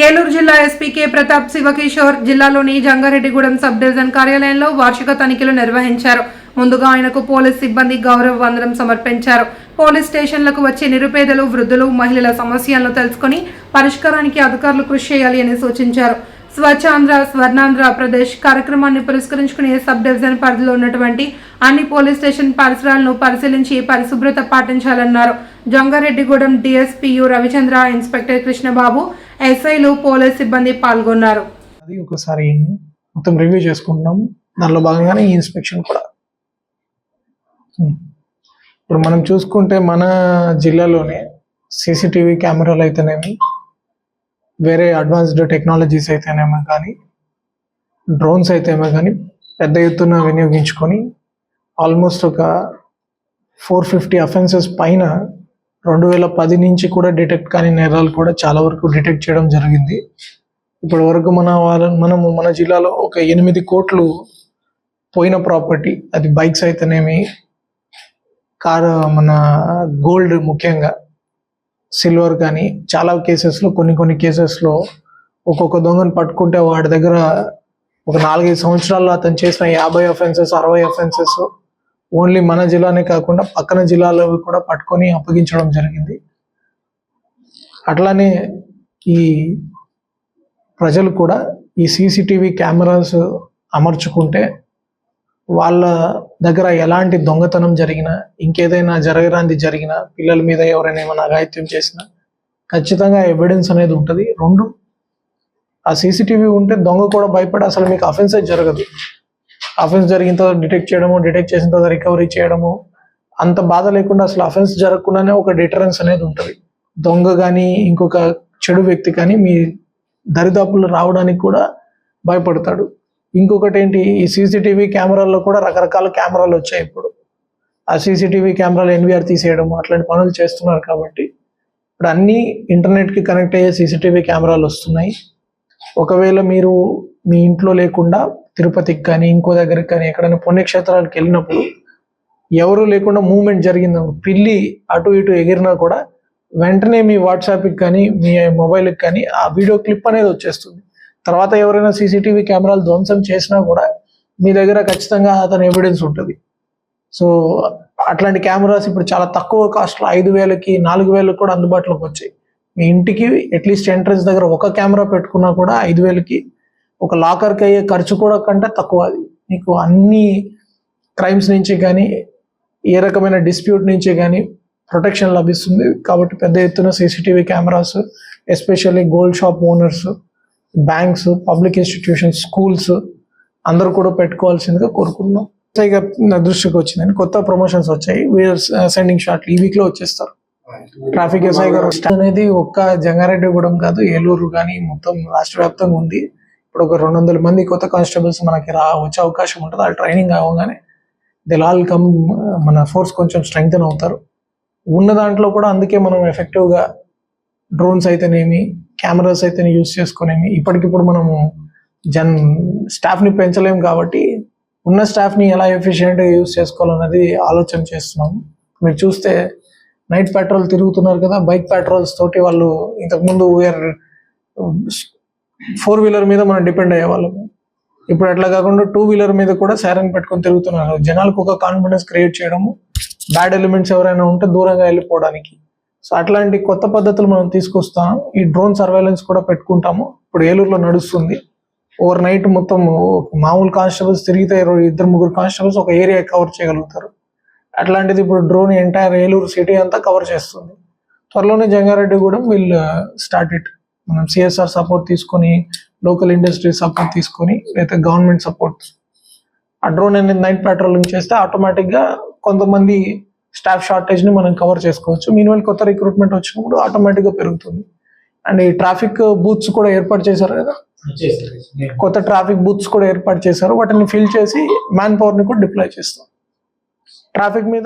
ఏలూరు జిల్లా SP K Pratap Shiva Kishore జిల్లాలోని Jangareddygudem sub division కార్యాలయంలో వార్షిక తనిఖీలు నిర్వహించారు. ముందుగా ఆయనకు పోలీస్ సిబ్బంది గౌరవ వందనం సమర్పించారు. పోలీస్ స్టేషన్లకు వచ్చే నిరుపేదలు వృద్ధులు మహిళల సమస్యలను తెలుసుకుని పరిష్కారానికి అధికారులు కృషి చేయాలి అని సూచించారు. స్వచ్ఛాంధ్ర స్వర్ణాంధ్ర ప్రదేశ్ కార్యక్రమాన్ని పురస్కరించుకుని సబ్ డివిజన్ పరిధిలో ఉన్నటువంటి అన్ని పోలీస్ స్టేషన్ పరిసరాలను పరిశీలించి పరిశుభ్రత పాటించాలన్నారు. జంగారెడ్డిగూడెం డిఎస్పీయు రవిచంద్ర ఇన్స్పెక్టర్ కృష్ణబాబు ఎస్ఐలు పోలీస్ సిబ్బంది పాల్గొన్నారు. అది ఒకసారి మొత్తం రివ్యూ చేసుకుంటున్నాం. దానిలో భాగంగానే ఈ ఇన్స్పెక్షన్ కూడా. ఇప్పుడు మనం చూసుకుంటే మన జిల్లాలోనే సీసీటీవీ కెమెరాలు అయితేనేమి వేరే అడ్వాన్స్డ్ టెక్నాలజీస్ అయితేనేమో కానీ డ్రోన్స్ అయితేమో కానీ పెద్ద ఎత్తున వినియోగించుకొని ఆల్మోస్ట్ ఒక ఫోర్ ఫిఫ్టీ అఫెన్సెస్ పైన రెండు వేల పది నుంచి కూడా డిటెక్ట్ కాని నేరాలు కూడా చాలా వరకు డిటెక్ట్ చేయడం జరిగింది. ఇప్పటి వరకు మన వాళ్ళ మనము మన జిల్లాలో ఒక ఎనిమిది కోట్లు పోయిన ప్రాపర్టీ అది బైక్స్ అయితేనేమి కార్ మన గోల్డ్ ముఖ్యంగా సిల్వర్ కానీ చాలా కేసెస్లో కొన్ని కొన్ని కేసెస్లో ఒక్కొక్క దొంగను పట్టుకుంటే వాడి దగ్గర ఒక నాలుగైదు సంవత్సరాల్లో అతను చేసిన యాభై అఫెన్సెస్ అరవై అఫెన్సెస్ ఓన్లీ మన జిల్లానే కాకుండా పక్కన జిల్లాలో కూడా పట్టుకొని అప్పగించడం జరిగింది. అట్లానే ఈ ప్రజలు కూడా ఈ సీసీటీవీ కెమెరాస్ అమర్చుకుంటే వాళ్ళ దగ్గర ఎలాంటి దొంగతనం జరిగినా ఇంకేదైనా జరగరాంది జరిగినా పిల్లల మీద ఎవరైనా ఏమైనా అఘాయిత్యం చేసినా ఖచ్చితంగా ఎవిడెన్స్ అనేది ఉంటుంది. రెండు ఆ సీసీటీవీ ఉంటే దొంగ కూడా భయపడి అసలు మీకు అఫెన్సే జరగదు. అఫెన్స్ జరిగిన తర్వాత డిటెక్ట్ చేయడము డిటెక్ట్ చేసిన తర్వాత రికవరీ చేయడము అంత బాధ లేకుండా అసలు అఫెన్స్ జరగకుండానే ఒక డిటరెన్స్ అనేది ఉంటుంది. దొంగ కానీ ఇంకొక చెడు వ్యక్తి కానీ మీ దరిదాపులు రావడానికి కూడా భయపడతాడు. ఇంకొకటి ఏంటి ఈ సీసీటీవీ కెమెరాల్లో కూడా రకరకాల కెమెరాలు వచ్చాయి ఇప్పుడు. ఆ సీసీటీవీ కెమెరాలు ఎన్విఆర్ తీసేయడం అట్లాంటి పనులు చేస్తున్నారు కాబట్టి ఇప్పుడు అన్నీ ఇంటర్నెట్కి కనెక్ట్ అయ్యే సీసీటీవీ కెమెరాలు వస్తున్నాయి. ఒకవేళ మీరు మీ ఇంట్లో లేకుండా తిరుపతికి కానీ ఇంకో దగ్గరికి కానీ ఎక్కడైనా పుణ్యక్షేత్రాలకు వెళ్ళినప్పుడు ఎవరు లేకుండా మూమెంట్ జరిగింది. పిల్లి అటు ఇటు ఎగిరినా కూడా వెంటనే మీ వాట్సాప్కి కానీ మీ మొబైల్కి కానీ ఆ వీడియో క్లిప్ అనేది వచ్చేస్తుంది. తర్వాత ఎవరైనా సీసీటీవీ కెమెరాలు ధ్వంసం చేసినా కూడా మీ దగ్గర ఖచ్చితంగా అతని ఎవిడెన్స్ ఉంటుంది. సో అట్లాంటి కెమెరాస్ ఇప్పుడు చాలా తక్కువ కాస్ట్లో ఐదు వేలకి నాలుగు వేలకు కూడా అందుబాటులోకి వచ్చాయి. మీ ఇంటికి అట్లీస్ట్ ఎంట్రన్స్ దగ్గర ఒక కెమెరా పెట్టుకున్నా కూడా ఐదు వేలకి ఒక లాకర్కి అయ్యే ఖర్చు కూడా కంటే తక్కువ అది. మీకు అన్ని క్రైమ్స్ నుంచి కానీ ఏ రకమైన డిస్ప్యూట్ నుంచి కానీ ప్రొటెక్షన్ లభిస్తుంది. కాబట్టి పెద్ద ఎత్తున CCTV cameras especially gold shop owners banks public institutions schools అందరూ కూడా పెట్టుకోవాల్సిందిగా కోరుకుంటున్నాం. ఇక నా దృష్టికి వచ్చిందని కొత్త ప్రమోషన్స్ వచ్చాయి. వీఆర్ సెండింగ్ షార్ట్ ఈ వీక్లో వచ్చేస్తారు. ట్రాఫిక్ ఎస్ఐ గారు అనేది ఒక్క జంగారెడ్డిగూడెం కాదు ఏలూరు కానీ మొత్తం రాష్ట్ర వ్యాప్తంగా ఉంది. ఇప్పుడు ఒక రెండు వందల మంది కొత్త కానిస్టేబుల్స్ మనకి రా వచ్చే అవకాశం ఉంటుంది. ఆ ట్రైనింగ్ అవ్వగానే దిల్ ఆల్ కమ్ మన ఫోర్స్ కొంచెం స్ట్రెంగ్తన్ అవుతారు. ఉన్న దాంట్లో కూడా అందుకే మనం ఎఫెక్టివ్గా డ్రోన్స్ అయితేనేమి కెమెరాస్ అయితే యూస్ చేసుకునేమి ఇప్పటికిప్పుడు మనము జన్ స్టాఫ్ని పెంచలేము కాబట్టి ఉన్న స్టాఫ్ని ఎలా ఎఫిషియెంట్గా యూస్ చేసుకోవాలన్నది ఆలోచన చేస్తున్నాము. మీరు చూస్తే నైట్ పెట్రోల్ తిరుగుతున్నారు కదా బైక్ పెట్రోల్స్ తోటి వాళ్ళు ఇంతకుముందు వేర్ ఫోర్ వీలర్ మీద మనం డిపెండ్ అయ్యేవాళ్ళము. ఇప్పుడు అట్లా కాకుండా టూ వీలర్ మీద కూడా సైరన్ పెట్టుకొని తిరుగుతున్నారు. జనాలకు ఒక కాన్ఫిడెన్స్ క్రియేట్ చేయడము బ్యాడ్ ఎలిమెంట్స్ ఎవరైనా ఉంటే దూరంగా వెళ్ళిపోవడానికి. సో అట్లాంటి కొత్త పద్ధతులు మనం తీసుకొస్తాం. ఈ డ్రోన్ సర్వైలెన్స్ కూడా పెట్టుకుంటాము. ఇప్పుడు ఏలూరులో నడుస్తుంది. ఓవర్ నైట్ మొత్తం మామూలు కానిస్టేబుల్స్ తిరిగితే ఇద్దరు ముగ్గురు కానిస్టేబుల్స్ ఒక ఏరియా కవర్ చేయగలుగుతారు. అట్లాంటిది ఇప్పుడు డ్రోన్ ఎంటైర్ ఏలూరు సిటీ అంతా కవర్ చేస్తుంది. త్వరలోనే జంగారెడ్డి కూడా వీళ్ళు స్టార్ట్ ఇట్ మనం సిఎస్ఆర్ సపోర్ట్ తీసుకొని లోకల్ ఇండస్ట్రీ సపోర్ట్ తీసుకొని లేదా గవర్నమెంట్ సపోర్ట్ ఆ డ్రోన్ అనేది నైట్ పెట్రోలింగ్ చేస్తే ఆటోమేటిక్గా కొంతమంది స్టాఫ్ షార్టేజ్ని మనం కవర్ చేసుకోవచ్చు. మీనివల్ కొత్త రిక్రూట్మెంట్ వచ్చినప్పుడు ఆటోమేటిక్గా పెరుగుతుంది. అండ్ ఈ ట్రాఫిక్ బూత్స్ కూడా ఏర్పాటు చేశారు కదా? కొత్త ట్రాఫిక్ బూత్స్ కూడా ఏర్పాటు చేశారు. వాటిని ఫిల్ చేసి మ్యాన్ పవర్ని కూడా డిప్లాయ్ చేస్తాం. ట్రాఫిక్ మీద